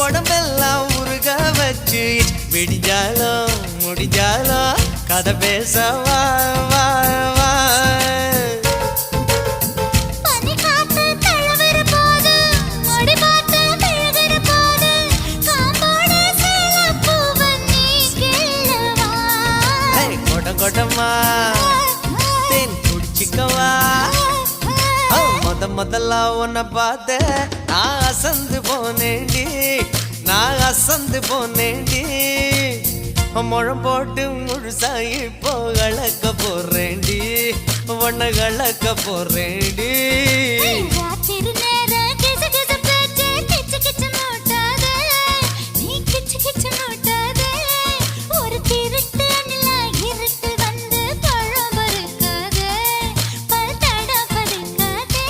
உடம்பெல்லாம் உருக வச்சு. விடிஞ்சாலும் முடிஞ்சாலும் கதை பேச வா வா வா. கொடமா தேன் குடிச்சிக்கவா முத முதல்ல உன்னை பார்த்த நான் அசந்து போனேண்டி நான் அசந்து போனேண்டி முழம் போட்டு முழுசாயி இப்போ கலக்க போறேண்டி உன்னை கலக்க போறேண்டி